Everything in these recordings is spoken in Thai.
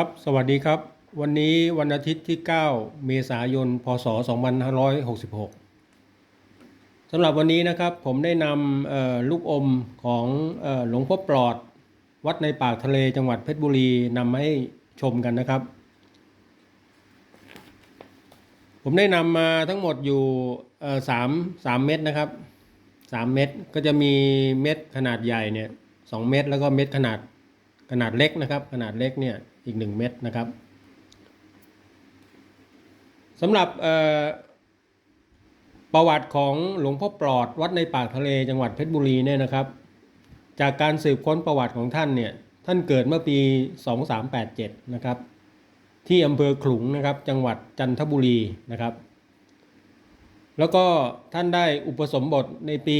ครับ สวัสดีครับ วันนี้วันอาทิตย์ที่ 9 เมษายน พศ 2566 สำหรับวันนี้นะครับผมได้นำลูกอมของหลวงพ่อปลอด วัดในปากทะเลจังหวัดเพชรบุรีนำมาให้ชมกันนะครับ ผมได้นำมาทั้งหมดอยู่สามสามเม็ดนะครับสามเม็ดก็จะมีเม็ดขนาดใหญ่เนี่ยสองเม็ดแล้วก็เม็ดขนาดขนาดเล็กนะครับ ขนาดเล็กเนี่ย อีกหนึ่งเม็ดนะครับสำหรับประวัติของหลวงพ่อปลอดวัดในปากทะเลจังหวัดเพชรบุรีเนี่ยนะครับ จากการสืบค้นประวัติของท่านเนี่ยท่านเกิดเมื่อปี 2387 นะครับ ที่อำเภอขลุงนะครับจังหวัดจันทบุรีนะครับ แล้วก็ท่านได้อุปสมบทในปี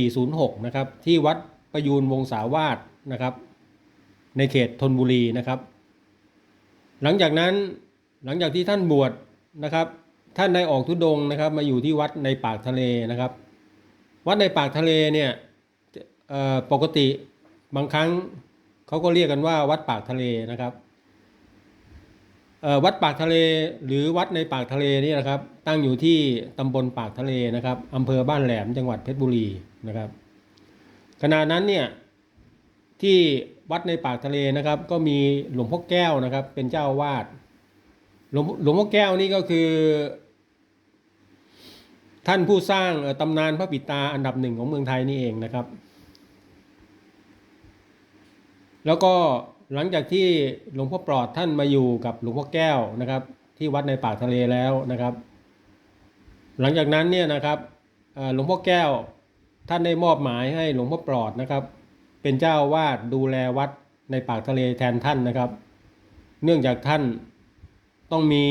2406 นะครับ ที่วัดประยูนวงศาวาสนะครับ ในเขตธนบุรีนะครับ หลังจากนั้นหลังจากที่ท่านบวชนะครับ ท่านได้ออกทุดงนะครับ มาอยู่ที่วัดในปากทะเลนะครับ วัดในปากทะเลเนี่ยปกติบางครั้งเขาก็เรียกกันว่าวัดปากทะเลนะครับวัดปากทะเลหรือวัดในปากทะเลนี่นะครับ ตั้งอยู่ที่ตำบลปากทะเลนะครับอำเภอบ้านแหลมจังหวัดเพชรบุรีนะครับขณะนั้นเนี่ย ที่วัดในปากทะเลนะครับ ก็มีหลวงพ่อแก้วนะครับ เป็นเจ้าอาวาดหลวงหลวงพ่อแก้วนี่ก็คือ ท่านผู้สร้างตำนานพระปิตาอันดับหนึ่งของเมืองไทยนี่เองนะครับ แล้วก็หลังจากที่หลวงพ่อปลอดท่านมาอยู่กับหลวงพ่อแก้วนะครับ ที่วัดในปากทะเลแล้วนะครับ หลังจากนั้นเนี่ยนะครับหลวงพ่อแก้วท่านได้มอบหมายให้หลวงพ่อปลอดนะครับ เป็นเจ้าวาดดูแลวัดในปากทะเลแทนท่านนะครับ เนื่องจากท่านต้องมี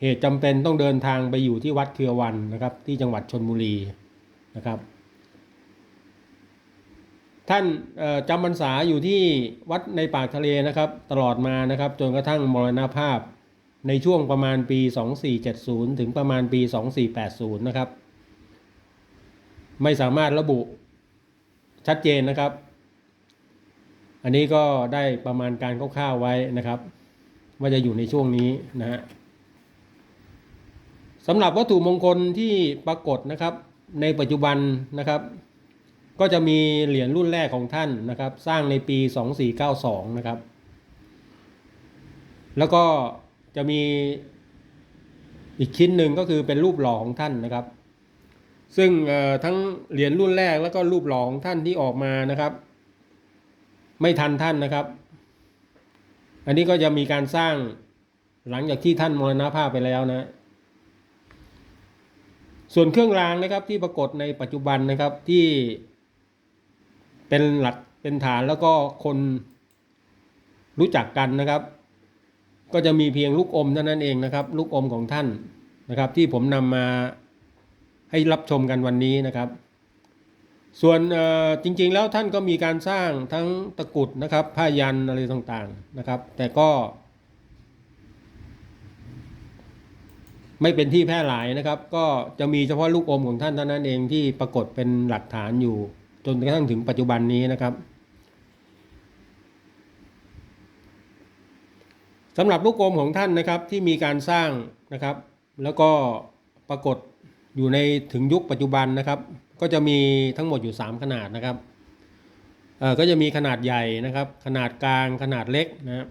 เหตุจำเป็นต้องเดินทางไปอยู่ที่วัดเครือวันนะครับ ที่จังหวัดชนบุรีนะครับ ท่านจำพรรษาอยู่ที่วัดในปากทะเลนะครับ ตลอดมานะครับ จนกระทั่งมรณภาพในช่วงประมาณปี 2470 ถึงประมาณปี 2480 นะครับ ไม่สามารถระบุ ชัดเจนนะครับ อันนี้ก็ได้ประมาณการคร่าวๆไว้นะครับ ว่าจะอยู่ในช่วงนี้นะฮะสำหรับวัตถุมงคลที่ปรากฏนะครับ ในปัจจุบันนะครับ ก็จะมีเหรียญรุ่นแรกของท่านนะครับ สร้างในปี 2492 นะครับ แล้วก็จะมีอีกชิ้นหนึ่งก็คือเป็นรูปหล่อของท่านนะครับ ซึ่งทั้งเหรียญรุ่นแรกแล้วก็รูปหล่อของท่านที่ออกมานะครับ ไม่ทันท่านนะครับ อันนี้ก็จะมีการสร้างหลังจากที่ท่านมรณภาพไปแล้วนะ ส่วนเครื่องรางนะครับที่ปรากฏในปัจจุบันนะครับที่เป็นหลักเป็นฐานแล้วก็คนรู้จักกันนะครับ ก็จะมีเพียงลูกอมเท่านั้นเองนะครับ ลูกอมของท่านนะครับ ที่ผมนำมา ให้รับชมกันวันนี้นะครับ ส่วนจริงๆแล้วท่านก็มีการสร้างทั้งตะกุดนะครับผ้ายันอะไรต่างๆนะครับ แต่ก็ ไม่เป็นที่แพร่หลายนะครับ ก็จะมีเฉพาะลูกอมของท่านเท่านั้นเองที่ปรากฏเป็นหลักฐานอยู่ จนกระทั่งถึงปัจจุบันนี้นะครับสำหรับลูกอมของท่านนะครับที่มีการสร้างนะครับ แล้วก็ปรากฏ อยู่ในถึงยุคปัจจุบันนะครับ ก็จะมีทั้งหมดอยู่ 3 ขนาดนะครับเอ่อก็จะมีขนาดใหญ่นะครับ ขนาดกลางขนาดเล็กนะครับ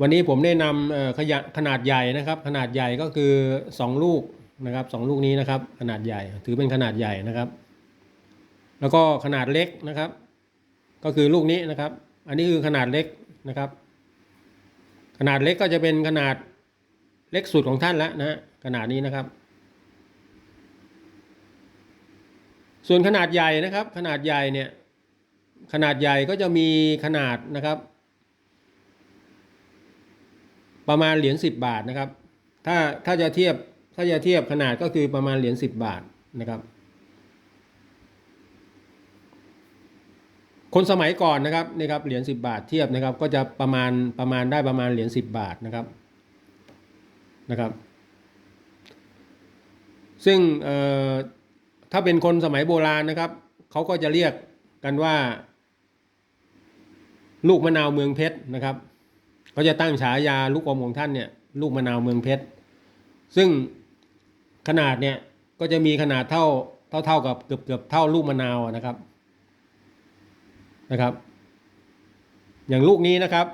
วันนี้ผมได้นำเอ่อขยะขนาดใหญ่นะครับ ขนาดใหญ่ก็คือ 2 ลูกนะครับสองลูกนี้นะครับ ขนาดใหญ่ถือเป็นขนาดใหญ่นะครับ แล้วก็ขนาดเล็กนะครับ ก็คือลูกนี้นะครับ อันนี้คือขนาดเล็กนะครับ ขนาดเล็กก็จะเป็นขนาดเล็กสุดของท่านแล้วนะขนาดนี้นะครับ ส่วนขนาดใหญ่นะครับ ขนาดใหญ่เนี่ยขนาดใหญ่ก็จะมีขนาดนะครับ ประมาณเหรียญสิบบาทนะครับ ถ้าถ้าจะเทียบถ้าจะเทียบขนาดก็คือประมาณเหรียญสิบบาทนะครับ คนสมัยก่อนนะครับนี่ครับเหรียญสิบบาทเทียบนะครับ ก็จะประมาณประมาณได้ประมาณเหรียญสิบบาทนะครับนะครับ ซึ่งเอ่อ ถ้าเป็นคนสมัยโบราณนะครับ เขาก็จะเรียกกันว่า ลูกมะนาวเมืองเพชรนะครับก็จะตั้งฉายาลูกอมของท่านเนี่ย ลูกมะนาวเมืองเพชรซึ่งขนาดเนี่ยก็จะมีขนาดเท่าเท่าเท่ากับเกือบเกือบเท่าลูกมะนาวนะครับนะครับ อย่างลูกนี้นะครับ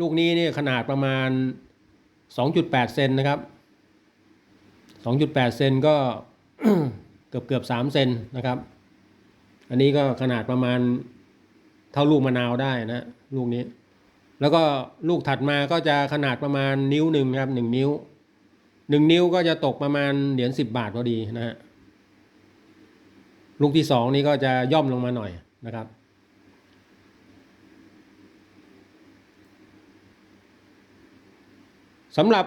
ลูกนี้เนี่ยขนาดประมาณ 2.8 เซนนะครับ 2.8 เซนก็ กือบเกือบ3เซนนะครับ อันนี้ก็ขนาดประมาณเท่าลูกมะนาวได้นะลูกนี้ แล้วก็ลูกถัดมาก็จะขนาดประมาณนิ้วหนึ่งครับหนึ่งนิ้วหนึ่งนิ้วก็จะตกประมาณเหรียญสิบบาทพอดีนะฮะลูกที่สองนี่ก็จะย่อมลงมาหน่อยนะครับ สำหรับ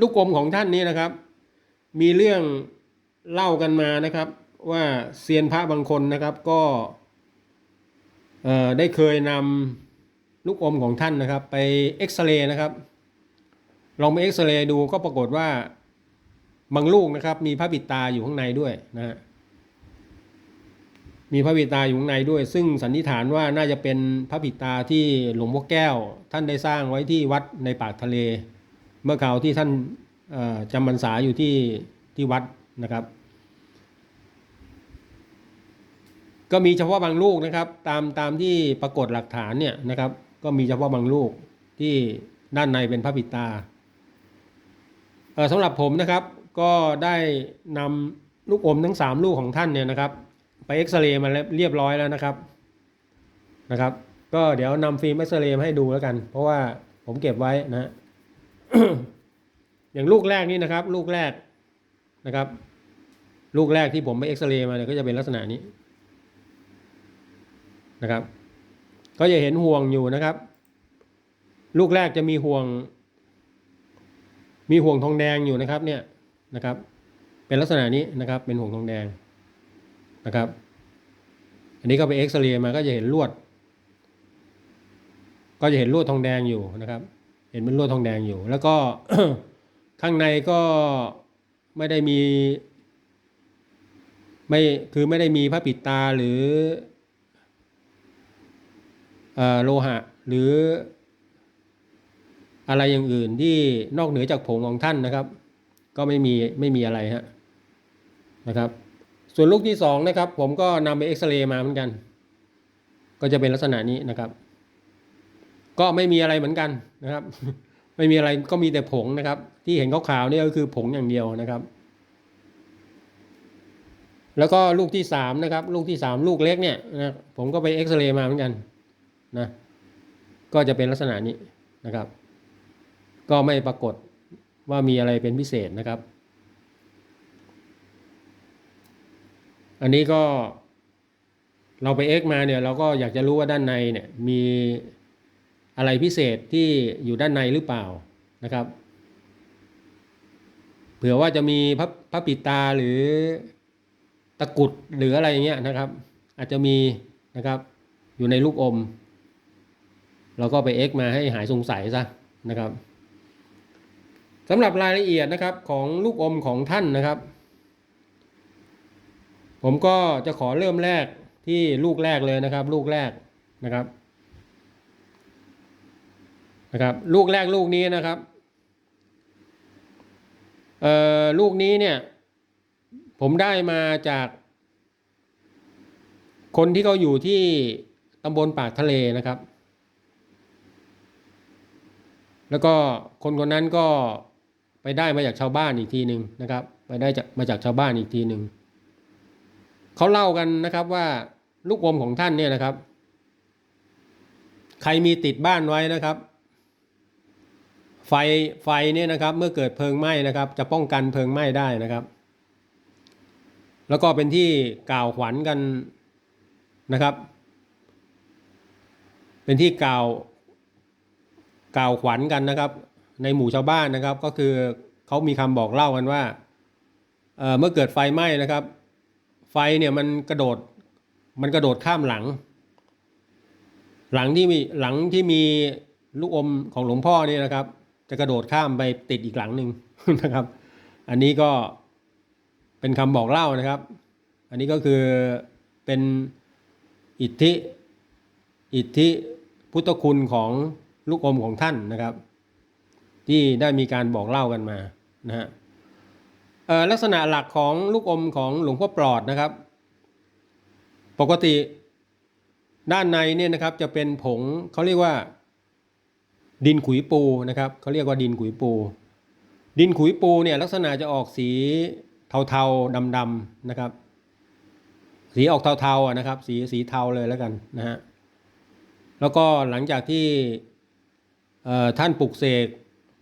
ลูกกลมของท่านนี้นะครับ มีเรื่อง เล่ากันมานะครับว่าเซียนพระบางคนนะครับก็ได้เคยนำลูกอมของท่านนะครับ ไปเอ็กซเรย์นะครับ ลองไปเอ็กซเรย์ดูก็ปรากฏว่าบางลูกนะครับ มีพระปิดตาอยู่ข้างในด้วยนะฮะมีพระปิดาอยู่ข้างในด้วย ซึ่งสันนิษฐานว่าน่าจะเป็นพระปิดาที่หลวงพ่อแก้ว ท่านได้สร้างไว้ที่วัดในปากทะเล เมื่อคราวที่ท่านจำพรรษาอยู่ที่ที่วัดนะครับ ก็มีเฉพาะบางลูกนะครับ ตามตามที่ปรากฏหลักฐานเนี่ยนะครับ ก็มีเฉพาะบางลูกที่ด้านในเป็นพระปิดตาสำหรับผมนะครับก็ได้นำลูกอมทั้งสามลูกของท่านเนี่ยนะครับ ไปเอ็กซเรย์มาเรียบร้อยแล้วนะครับนะครับ ก็เดี๋ยวนำฟิล์มเอ็กซเรย์มาให้ดูแล้วกัน เพราะว่าผมเก็บไว้นะฮะอย่างลูกแรกนี่นะครับ ลูกแรกนะครับ ลูกแรกที่ผมไปเอ็กซเรย์มาเนี่ยก็จะเป็นลักษณะนี้ นะครับ ก็จะเห็นห่วงอยู่นะครับ ลูกแรกจะมีห่วง มีห่วงทองแดงอยู่นะครับ เนี่ยนะครับ เป็นลักษณะนี้นะครับ เป็นห่วงทองแดงนะครับ อันนี้ก็ไปเอ็กซเรย์มาก็จะเห็นลวด ก็จะเห็นลวดทองแดงอยู่นะครับ เห็นเป็นลวดทองแดงอยู่ แล้วก็ข้างในก็ไม่ได้มี ไม่คือไม่ได้มีพระปิดตาหรือ โลหะหรืออะไรอย่างอื่นที่นอกเหนือจากผงของท่านนะครับ ก็ไม่มีไม่มีอะไรฮะนะครับ ส่วนลูกที่สองนะครับ ผมก็นำไปเอ็กซเรย์มาเหมือนกัน ก็จะเป็นลักษณะนี้นะครับ ก็ไม่มีอะไรเหมือนกันนะครับ ไม่มีอะไรก็มีแต่ผงนะครับ ที่เห็นขาวๆนี่ก็คือผงอย่างเดียวนะครับ แล้วก็ลูกที่สามนะครับ ลูกที่สามลูกเล็กเนี่ยนะผมก็ไปเอ็กซเรย์มาเหมือนกัน นะก็จะเป็นลักษณะนี้นะครับ ก็ไม่ปรากฏว่ามีอะไรเป็นพิเศษนะครับ อันนี้ก็เราไปเอ็กมาเนี่ยเราก็อยากจะรู้ว่าด้านในเนี่ยมีอะไรพิเศษที่อยู่ด้านในหรือเปล่านะครับ เผื่อว่าจะมีพระพระปิตาหรือตะกุดหรืออะไรอย่างเงี้ยนะครับ อาจจะมีนะครับอยู่ในลูกอม เราก็ไปเอ็กมาให้หายสงสัยซะนะครับสำหรับรายละเอียดนะครับของลูกอมของท่านนะครับ ผมก็จะขอเริ่มแรกที่ลูกแรกเลยนะครับ ลูกแรกนะครับนะครับ ลูกแรกลูกนี้นะครับเอ่อลูกนี้เนี่ย ผมได้มาจาก คนที่เขาอยู่ที่ตำบลปากทะเลนะครับ แล้วก็คนคนนั้นก็ไปได้มาจากชาวบ้านอีกทีหนึ่งนะครับ ไปได้จากมาจากชาวบ้านอีกทีหนึ่งเขาเล่ากันนะครับว่าลูกอมของท่านเนี่ยนะครับ ใครมีติดบ้านไว้นะครับ ไฟไฟเนี่ยนะครับ เมื่อเกิดเพลิงไหม้นะครับ จะป้องกันเพลิงไหม้ได้นะครับ แล้วก็เป็นที่กล่าวขวัญกันนะครับ เป็นที่กล่าว กล่าวขวัญกันนะครับ ในหมู่ชาวบ้านนะครับ ก็คือเขามีคำบอกเล่ากันว่าเเมื่อเกิดไฟไหม้นะครับ ไฟเนี่ยมันกระโดดมันกระโดดข้ามหลัง หลังที่มีหลังที่มีลูกอมของหลวงพ่อเนี่ยนะครับ จะกระโดดข้ามไปติดอีกหลังหนึ่งนะครับ อันนี้ก็เป็นคำบอกเล่านะครับ อันนี้ก็คือเป็นอิทธิ อิทธิพุทธคุณของ ลูกอมของท่านนะครับ ที่ได้มีการบอกเล่ากันมานะฮะลักษณะหลักของลูกอมของหลวงพ่อปลอดนะครับ ปกติด้านในเนี่ยนะครับจะเป็นผงเขาเรียกว่า ดินขุยปูนะครับเขาเรียกว่าดินขุยปู ดินขุยปูเนี่ยลักษณะจะออกสีเทาๆดำๆนะครับ สีออกเทาๆนะครับ สีสีเทาเลยแล้วกันนะฮะแล้วก็หลังจากที่ ท่านปลุกเสก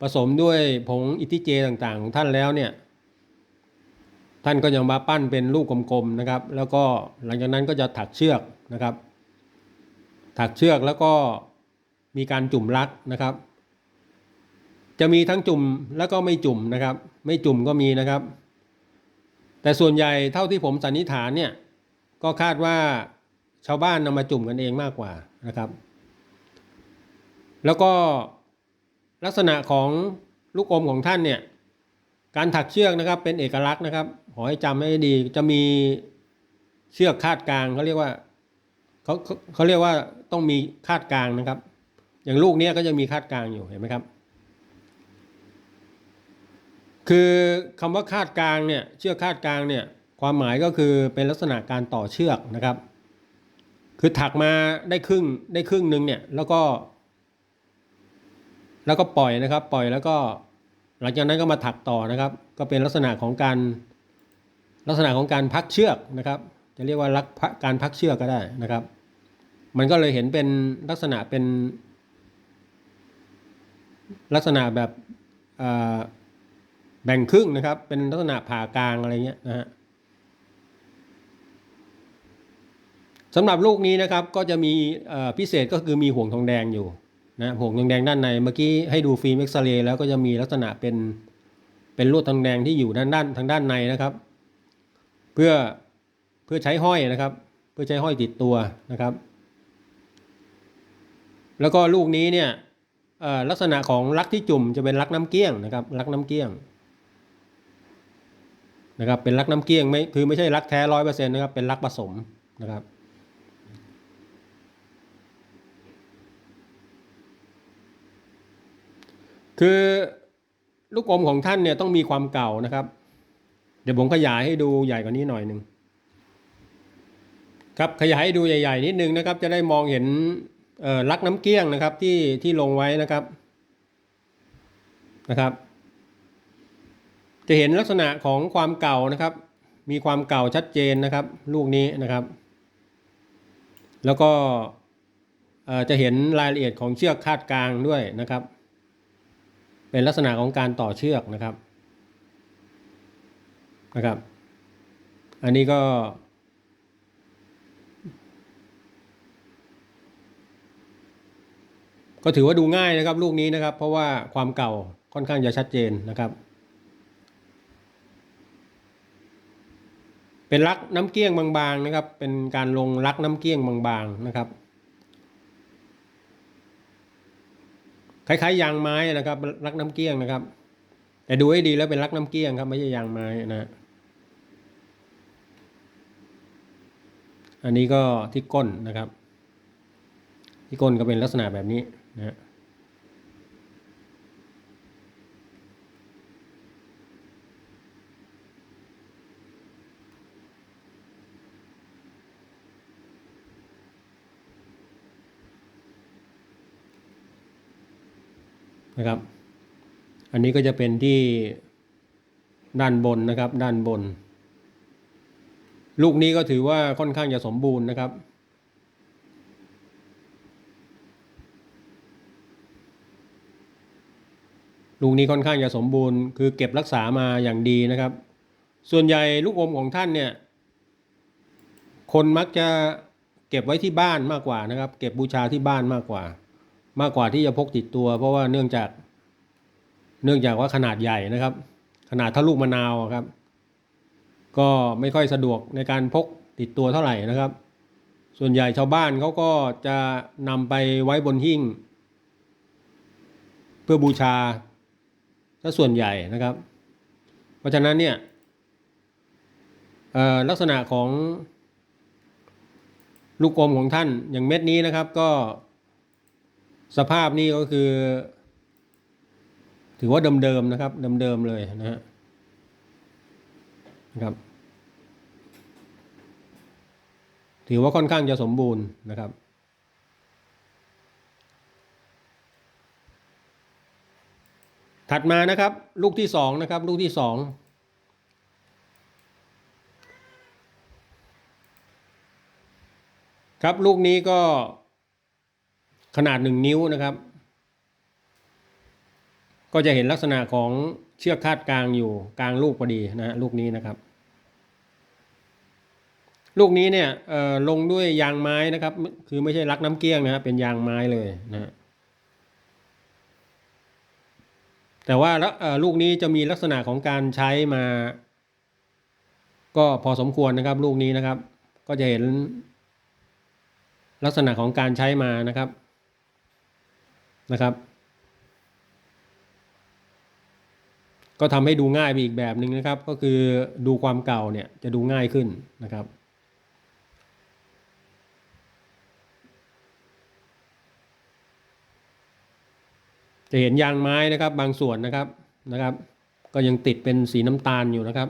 ผสมด้วยผงอิทิเจต่างๆ ของท่านแล้วเนี่ยท่านก็ยังมาปั้นเป็นลูกกลมๆนะครับ แล้วก็หลังจากนั้นก็จะถักเชือกนะครับ ถักเชือกแล้วก็มีการจุ่มลักนะครับ จะมีทั้งจุ่มแล้วก็ไม่จุ่มนะครับ ไม่จุ่มก็มีนะครับ แต่ส่วนใหญ่เท่าที่ผมสันนิษฐานเนี่ยก็คาดว่าชาวบ้านนำมาจุ่มกันเองมากกว่านะครับ แล้วก็ ลักษณะของลูกอมของท่านเนี่ยการถักเชือกนะครับเป็นเอกลักษณ์นะครับขอให้จำให้ดีจะมีเชือกคาดกลางเขาเรียกว่าเขาเขาเขาเรียกว่าต้องมีคาดกลางนะครับ อย่างลูกเนี้ยก็จะมีคาดกลางอยู่เห็นไหมครับ คือคำว่าคาดกลางเนี่ยเชือกคาดกลางเนี่ยความหมายก็คือเป็นลักษณะการต่อเชือกนะครับ คือถักมาได้ครึ่งได้ครึ่งหนึ่งเนี่ยแล้วก็ แล้วก็ปล่อยนะครับ ปล่อยแล้วก็หลังจากนั้นก็มาถักต่อนะครับ ก็เป็นลักษณะของการลักษณะของการพักเชือกนะครับ จะเรียกว่าลักการพักเชือกก็ได้นะครับ มันก็เลยเห็นเป็นลักษณะเป็น ลักษณะแบบแบ่งครึ่งนะครับ เป็นลักษณะผ่ากลางอะไรเงี้ยนะฮะสำหรับลูกนี้นะครับก็จะมีพิเศษก็คือมีห่วงทองแดงอยู่ นะห่วงแดงด้านในเมื่อกี้ให้ดูฟิล์มเอ็กซเรย์แล้วก็จะมีลักษณะเป็นเป็นลวดทองแดงที่อยู่ด้านด้านทางด้านในนะครับ เพื่อเพื่อใช้ห้อยนะครับ เพื่อใช้ห้อยติดตัวนะครับ แล้วก็ลูกนี้เนี่ยลักษณะของลักที่จุ่มจะเป็นลักน้ำเกี้ยงนะครับลักน้ำเกี้ยงนะครับเป็นลักน้ำเกี้ยงไม่คือไม่ใช่ลักแท้ร้อยเปอร์เซ็นต์นะครับเป็นลักผสมนะครับ คือลูกอมของท่านเนี่ยต้องมีความเก่านะครับ เดี๋ยวผมขยายให้ดูใหญ่กว่านี้หน่อยหนึ่งครับขยายให้ดูใหญ่ ๆ นิดนึงนะครับ จะได้มองเห็นลักน้ำเกี้ยงนะครับที่ที่ลงไว้นะครับนะครับ จะเห็นลักษณะของความเก่านะครับ มีความเก่าชัดเจนนะครับ ลูกนี้นะครับ แล้วก็จะเห็นรายละเอียดของเชือกคาดกลางด้วยนะครับ เป็นลักษณะของการต่อเชือกนะครับนะครับ อันนี้ก็ก็ถือว่าดูง่ายนะครับลูกนี้นะครับ เพราะว่าความเก่าค่อนข้างจะชัดเจนนะครับ เป็นลักน้ำเกี้ยงบางๆนะครับ เป็นการลงลักน้ำเกี้ยงบางๆนะครับ คล้ายๆยางไม้นะครับรักน้ำเกี้ยงนะครับ แต่ดูให้ดีแล้วเป็นรักน้ำเกี้ยงครับไม่ใช่ยางไม้นะอันนี้ก็ที่ก้นนะครับ ที่ก้นก็เป็นลักษณะแบบนี้นะ นะครับ อันนี้ก็จะเป็นที่ด้านบนนะครับ ด้านบน ลูกนี้ก็ถือว่าค่อนข้างจะสมบูรณ์นะครับ ลูกนี้ค่อนข้างจะสมบูรณ์ คือเก็บรักษามาอย่างดีนะครับ ส่วนใหญ่ลูกอมของท่านเนี่ย คนมักจะเก็บไว้ที่บ้านมากกว่านะครับ เก็บบูชาที่บ้านมากกว่า มากกว่าที่จะพกติดตัว เพราะว่าเนื่องจาก เนื่องจากว่าขนาดใหญ่นะครับ ขนาดเท่าลูกมะนาวครับ ก็ไม่ค่อยสะดวกในการพกติดตัวเท่าไหร่นะครับ ส่วนใหญ่ชาวบ้านเขาก็จะนำไปไว้บนหิ้งเพื่อบูชาถ้าส่วนใหญ่นะครับ เพราะฉะนั้นเนี่ยลักษณะของลูกอมของท่านอย่างเม็ดนี้นะครับก็ สภาพนี่ก็คือ ถือว่าเดิมๆนะครับเดิมๆเลยนะฮะนะครับ ถือว่าค่อนข้างจะสมบูรณ์นะครับถัดมานะครับ ลูกที่สองนะครับ ลูกที่สองครับลูกนี้ก็ ขนาดหนึ่งนิ้วนะครับ ก็จะเห็นลักษณะของเชือกคาดกลางอยู่กลางลูกพอดีนะลูกนี้นะครับ ลูกนี้เนี่ยลงด้วยยางไม้นะครับ คือไม่ใช่ลักน้ำเกี้ยงนะครับเป็นยางไม้เลยนะแต่ว่าลูกนี้จะมีลักษณะของการใช้มา ก็พอสมควรนะครับ ลูกนี้นะครับ ก็จะเห็นลักษณะของการใช้มานะครับ นะครับ ก็ทำให้ดูง่ายไปอีกแบบหนึ่งนะครับ ก็คือดูความเก่าเนี่ยจะดูง่ายขึ้นนะครับจะเห็นยางไม้นะครับ บางส่วนนะครับนะครับ ก็ยังติดเป็นสีน้ำตาลอยู่นะครับ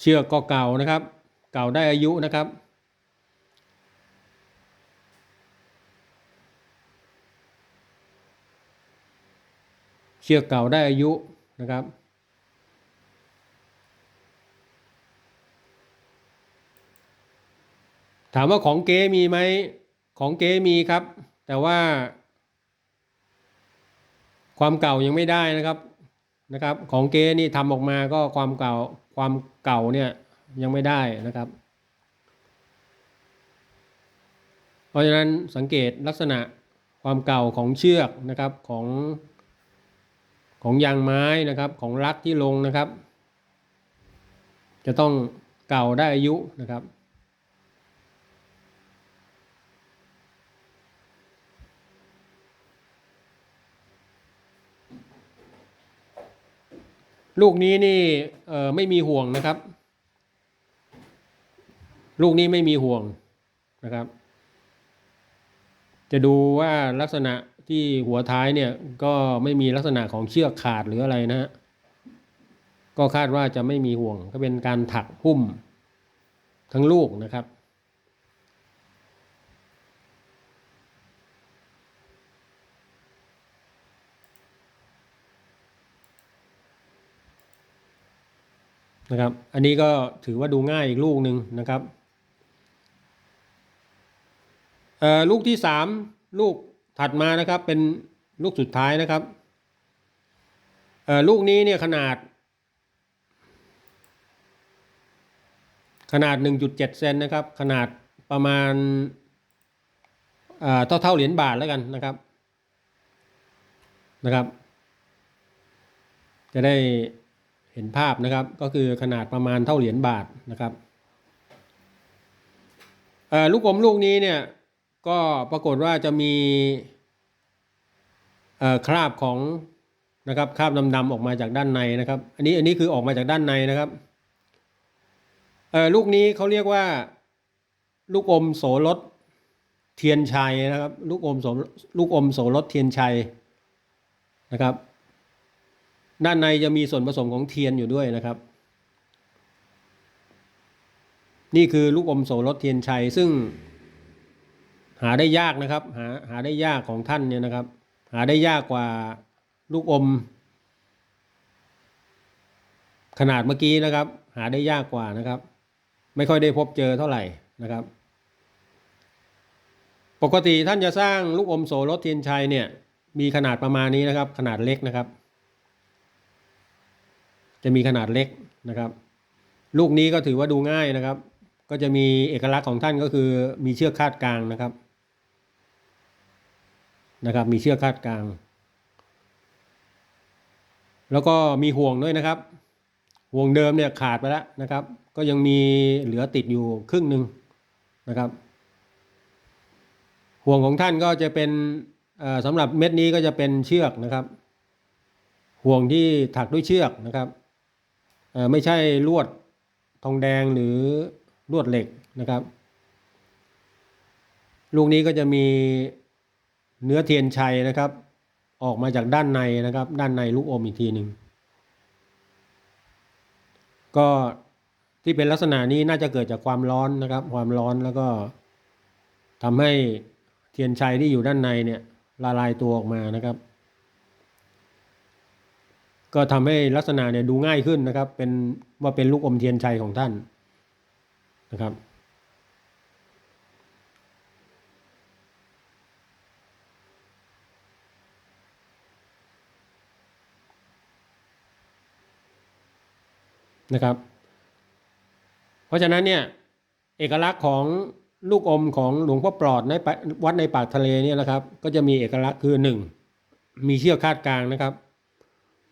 เชือกก็เก่านะครับ เก่าได้อายุนะครับ เชือกเก่าได้อายุนะครับ ถามว่าของเก๊มีไหมของเก๊มีครับ แต่ว่า ความเก่ายังไม่ได้นะครับนะครับ ของเก๊นี่ทำออกมาก็ความเก่าความเก่าเนี่ยยังไม่ได้นะครับ เพราะฉะนั้นสังเกตลักษณะความเก่าของเชือกนะครับของ ของยางไม้นะครับของลักที่ลงนะครับ จะต้องเก่าได้อายุนะครับลูกนี้นี่ไม่มีห่วงนะครับ ลูกนี้ไม่มีห่วงนะครับ จะดูว่าลักษณะ ที่หัวท้ายเนี่ยก็ไม่มีลักษณะของเชือกขาดหรืออะไรนะฮะก็คาดว่าจะไม่มีห่วงก็เป็นการถักหุ้มทั้งลูกนะครับ นะครับ อันนี้ก็ถือว่าดูง่ายอีกลูกหนึ่งนะครับเออลูกที่สามลูก ถัดมานะครับเป็นลูกสุดท้ายนะครับเอ่อลูกนี้เนี่ยขนาด ขนาด 1.7 เซนนะครับ ขนาดประมาณเอ่อเท่าเท่าเหรียญบาทแล้วกันนะครับนะครับ จะได้เห็นภาพนะครับก็คือขนาดประมาณเท่าเหรียญบาทนะครับเอ่อลูกอมลูกนี้เนี่ย ก็ปรากฏว่าจะมีคราบของนะครับคราบดำๆออกมาจากด้านในนะครับ อันนี้อันนี้คือออกมาจากด้านในนะครับลูกนี้เขาเรียกว่า ลูกอมโสรสเทียนชัยนะครับ ลูกอมโสลูกอมโสรสเทียนชัยนะครับ ด้านในจะมีส่วนผสมของเทียนอยู่ด้วยนะครับ นี่คือลูกอมโสรสเทียนชัยซึ่ง หาได้ยากนะครับ หาหาได้ยากของท่านเนี่ยนะครับ หาได้ยากกว่าลูกอม ขนาดเมื่อกี้นะครับ หาได้ยากกว่านะครับ ไม่ค่อยได้พบเจอเท่าไหร่นะครับ ปกติท่านจะสร้างลูกอมโสรสเทียนชัยเนี่ย มีขนาดประมาณนี้นะครับ ขนาดเล็กนะครับ จะมีขนาดเล็กนะครับ ลูกนี้ก็ถือว่าดูง่ายนะครับก็จะมีเอกลักษณ์ของท่านก็คือมีเชือกคาดกลางนะครับ นะครับ มีเชือกคาดกลาง แล้วก็มีห่วงด้วยนะครับ ห่วงเดิมเนี่ยขาดไปแล้วนะครับ ก็ยังมีเหลือติดอยู่ครึ่งหนึ่งนะครับ ห่วงของท่านก็จะเป็นสำหรับเม็ดนี้ก็จะเป็นเชือกนะครับ ห่วงที่ถักด้วยเชือกนะครับไม่ใช่ลวดทองแดงหรือลวดเหล็กนะครับ ลูกนี้ก็จะมี เนื้อเทียนชัยนะครับ ออกมาจากด้านในนะครับ ด้านในลูกอมอีกทีหนึ่งก็ที่เป็นลักษณะนี้น่าจะเกิดจากความร้อนนะครับ ความร้อนแล้วก็ทำให้เทียนชัยที่อยู่ด้านในเนี่ยละลายตัวออกมานะครับ ก็ทำให้ลักษณะเนี่ยดูง่ายขึ้นนะครับ เป็นว่าเป็นลูกอมเทียนชัยของท่านนะครับ นะครับ เพราะฉะนั้นเนี่ยเอกลักษณ์ของลูกอมของหลวงพ่อปลอดในวัดในปากทะเลเนี่ยนะครับ ก็จะมีเอกลักษณ์คือหนึ่งมีเชือกคาดกลางนะครับ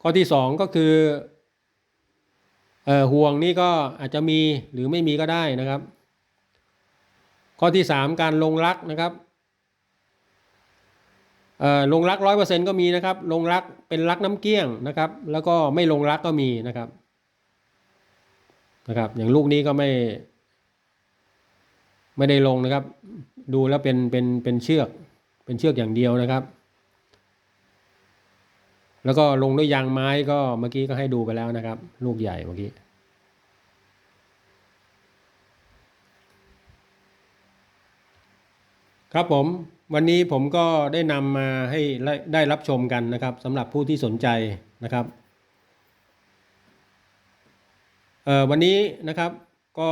ข้อที่สองก็คืออห่วงนี่ก็อาจจะมีหรือไม่มีก็ได้นะครับ ข้อที่สามการลงรักนะครับลงรักร้อยเปอร์เซ็นก็มีนะครับ ลงรักเป็นรักน้ำเกลี้ยงนะครับ แล้วก็ไม่ลงรักก็มีนะครับ นะครับ อย่างลูกนี้ก็ไม่ ไม่ได้ลงนะครับ ดูแล้วเป็นเป็นเป็นเชือก เป็นเชือกอย่างเดียวนะครับ แล้วก็ลงด้วยยางไม้ก็เมื่อกี้ก็ให้ดูไปแล้วนะครับ ลูกใหญ่เมื่อกี้ครับผมวันนี้ผมก็ได้นำมาให้ได้รับชมกันนะครับสำหรับผู้ที่สนใจนะครับ เอ่อ วันนี้นะครับก็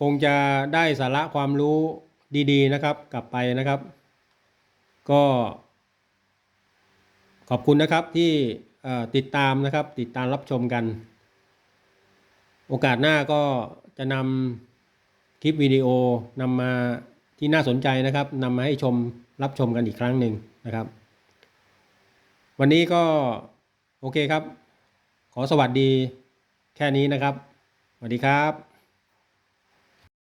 คงจะได้สาระความรู้ดีๆนะครับ กลับไปนะครับ ก็ ขอบคุณนะครับที่ติดตามนะครับ ติดตามรับชมกัน โอกาสหน้าก็จะนำคลิปวิดีโอนำมาที่น่าสนใจนะครับนำมาให้ชมรับชมกันอีกครั้งหนึ่งนะครับ วันนี้ก็โอเคครับ ขอสวัสดีแค่นี้นะครับ สวัสดีครับ